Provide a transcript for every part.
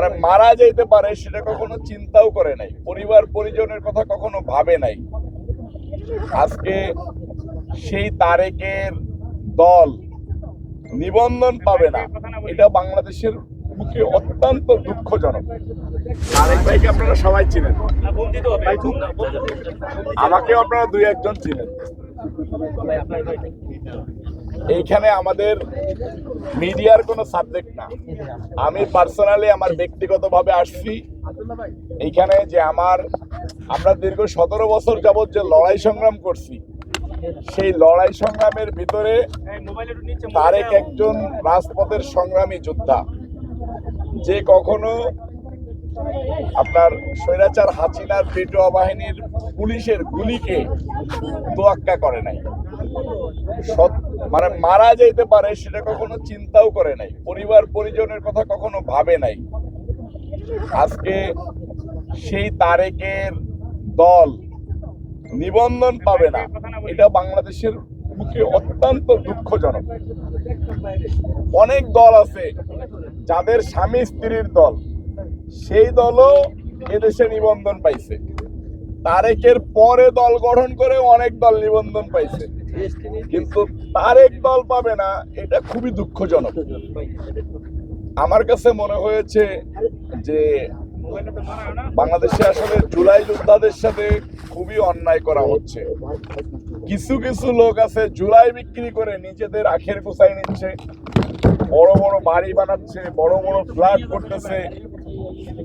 মানে মারা যাইতে পারে সেটা কখনো চিন্তাও করে নাই। পরিবার পরিজনের কথা কখনো ভাবে নাই। আজকে সেই তারেকের দল নিবন্ধন পাবে না, এটা বাংলাদেশের মুখে অত্যন্ত দুঃখজনক। তারেক ভাইকে আপনারা সবাই চিনেন। আমাকে আপনারা দুই একজন চিনেন। এইখানে আমাদের মিডিয়ার কোনো সাবজেক্ট না। আমি পার্সোনালি আমার ব্যক্তিগতভাবে আসছি। এইখানে যে আমার, আমরা দীর্ঘ সতেরো বছর যাবৎ যে লড়াই সংগ্রাম করছি, সেই লড়াই সংগ্রামের ভিতরে তারেক একজন রাজপথের সংগ্রামী যোদ্ধা। যে কখনো আপনার স্বৈরাচার হাসিনার পেটোয়া বাহিনীর পুলিশের গুলিকে তোয়াক্কা করে নাই। মানে মারা যাইতে পারে সেটা কখনো চিন্তাও করে নাই। পরিবার পরিজনের কথা কখনো ভাবে নাই। আজকে সেই তারেকের দল নিবন্ধন পাবে না, এটা বাংলাদেশের মুখে অত্যন্ত দুঃখজনক। অনেক দল আছে যাদের স্বামী স্ত্রীর দল সেই দলও এদেশে নিবন্ধন পাইছে। তারেকের পরে দল গঠন করে অনেক দল নিবন্ধন পাইছে। কিন্তু তারেক দল পাবে না, এটা খুবই দুঃখজনক। আমার কাছে মনে হয়েছে যে বাংলাদেশে আসলে জুলাই যোদ্ধাদের সাথে খুবই অন্যায় করা হচ্ছে। কিছু কিছু লোক আছে জুলাই বিক্রি করে নিজেদের আখের কুচাই নিচ্ছে, বড় বড় বাড়ি বানাচ্ছে, বড় বড় ফ্ল্যাট করতেছে।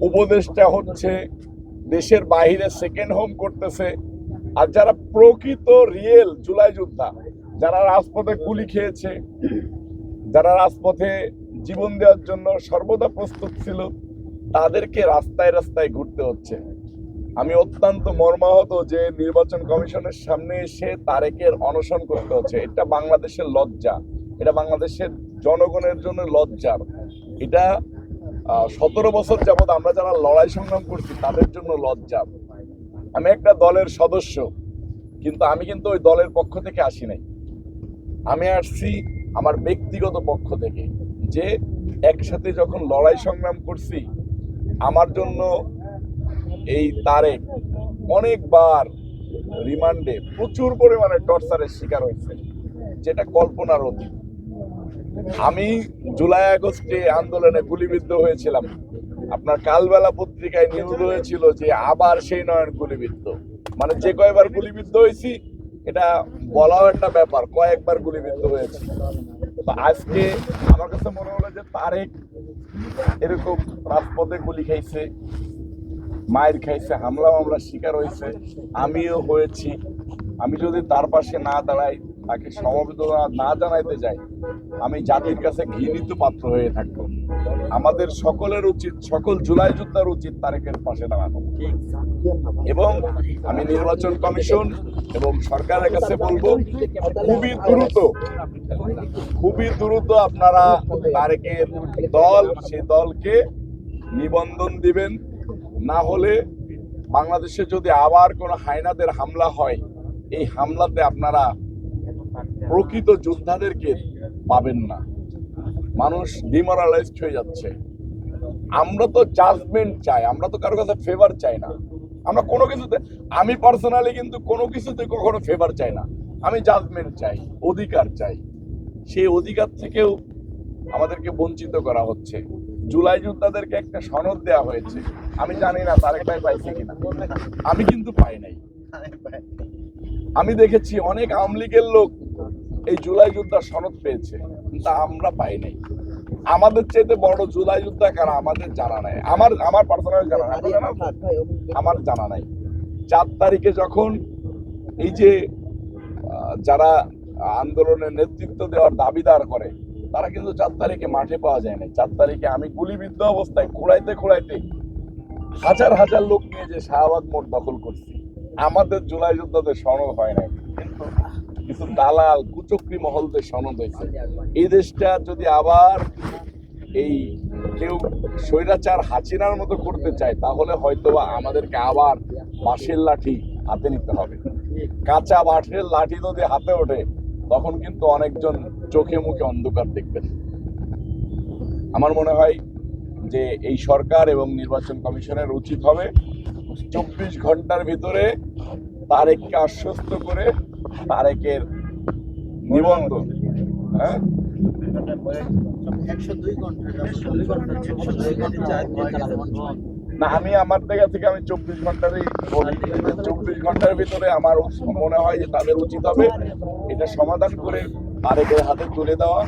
উপদেশটা হচ্ছে দেশের বাইরে সেকেন্ড হোম করতেছে। আর যারা প্রকৃত রিয়েল জুলাই যোদ্ধা, যারা রাজপথে গুলি খেয়েছে, যারা রাজপথে জীবন দেওয়ার জন্য সর্বদা প্রস্তুত ছিল, তাদেরকে রাস্তায় রাস্তায় ঘুরতে হচ্ছে। আমি অত্যন্ত মর্মাহত যে নির্বাচন কমিশনের সামনে এসে তারেকের অনশন করতে হচ্ছে। এটা বাংলাদেশের লজ্জা। এটা বাংলাদেশের জনগণের জন্য লজ্জার। এটা সতেরো বছর যাবৎ আমরা যারা লড়াই সংগ্রাম করছি, তাদের জন্য লজ্জা। আমি একটা দলের সদস্য, কিন্তু আমি কিন্তু ওই দলের পক্ষ থেকে আসি নাই। আমি আসছি আমার ব্যক্তিগত পক্ষ থেকে, যে একসাথে যখন লড়াই সংগ্রাম করছি, আমার জন্য এই তারেক অনেকবার রিমান্ডে প্রচুর পরিমাণে টর্চারের শিকার হয়েছে, যেটা কল্পনার অতীত। আমি জুলাই আগস্টে আন্দোলনে গুলিবিদ্ধ হয়েছিলাম। আপনার কালবেলা পত্রিকায় নিউজ হয়েছিল যে আবার সেই নয়ন গুলিবিদ্ধ। মানে যে কয়বার গুলিবিদ্ধ হয়েছি, এটা বলাও একটা ব্যাপার, কয়েকবার গুলিবিদ্ধ হয়েছে। আজকে আমার কাছে মনে হলো যে তারেক এরকম রাজপথে গুলি খাইছে মায়ের খাইছে, হামলা মামলার শিকার হয়েছে, আমিও হয়েছি। আমি যদি তার পাশে না দাঁড়াই তাকে সমবেদনা না জানাইতে যাই, আমি জাতির কাছে ঘৃণিত পাত্র হয়ে থাকব। আমাদের সকলের উচিত, সকল জুলাই যোদ্ধার উচিত তারেকের পাশে দাঁড়ানো। এবং আমি নির্বাচন কমিশন এবং সরকারের কাছে বলব, খুবই দ্রুত খুবই দ্রুত আপনারা তারেকের দল সে দলকে নিবন্ধন দিবেন। না হলে বাংলাদেশে যদি আবার কোনো হায়নাদের হামলা হয়, এই হামলাতে আপনারা প্রকৃত যোদ্ধাদেরকে পাবেন না। মানুষ ডিমোরালাইজড হয়ে যাচ্ছে। আমরা তো জাজমেন্ট চাই, আমরা তো কারও কাছে ফেভার চাই না। আমরা কোনো কিছুতে, আমি পার্সোনালি কিন্তু কোনো কিছুতে কখনো ফেভার চাই না। আমি জাজমেন্ট চাই, অধিকার চাই। সেই অধিকার থেকেও আমাদেরকে বঞ্চিত করা হচ্ছে। জুলাই যোদ্ধাদেরকে একটা সনদ দেওয়া হয়েছে। আমি জানি না তারেক ভাই পাইছে কিনা। আমি কিন্তু পাই নাই। আমি দেখেছি অনেক আওয়ামী লীগের লোক এই জুলাই যোদ্ধা সনদ পেয়েছে, তা আমরা পাই নাই। আমাদের চাইতে বড় জুলাই যোদ্ধা কারা? আমাদের জানা নাই। আমার আমার পার্সোনাল জানা নাই? আমার জানা নাই। চার তারিখে যখন এই যে যারা আন্দোলনের নেতৃত্ব দেওয়ার দাবিদার করে, তারা কিন্তু চার তারিখে মাঠে পাওয়া যায় না চার তারিখে আমি গুলিবিদ্ধ অবস্থায় খোঁড়াইতে খোঁড়াইতে হাজার হাজার লোক নিয়ে যে শাহবাগ মোড় দখল করছি। আমাদের জুলাই যোদ্ধাদের সনদ হয় নাই। কিন্তু কিছু দালাল কুচক্রি মহলদের সনদ হয়েছে। এই দেশটা যদি আবার এই কেউ স্বৈরাচার হাসিনার মতো করতে চায়, তাহলে হয়তোবা আমাদেরকে আবার বাঁশের লাঠি হাতে নিতে হবে। কাঁচা বাঁশের লাঠি যদি হাতে ওঠে, তখন কিন্তু অনেকজন চোখে মুখে অন্ধকার দেখবেন। আমার মনে হয় যে এই সরকার এবং নির্বাচন কমিশনের উচিত হবে চব্বিশ ঘণ্টার ভিতরে তারেককে আশ্বস্ত করে তারেকের নিবন্ধন হ্যাঁ? না, আমি আমার জায়গা থেকে আমি চব্বিশ ঘন্টারই চব্বিশ ঘণ্টার ভিতরে আমার মনে হয় যে তাদের উচিত হবে এটা সমাধান করে আরেকের হাতে তুলে দেওয়া।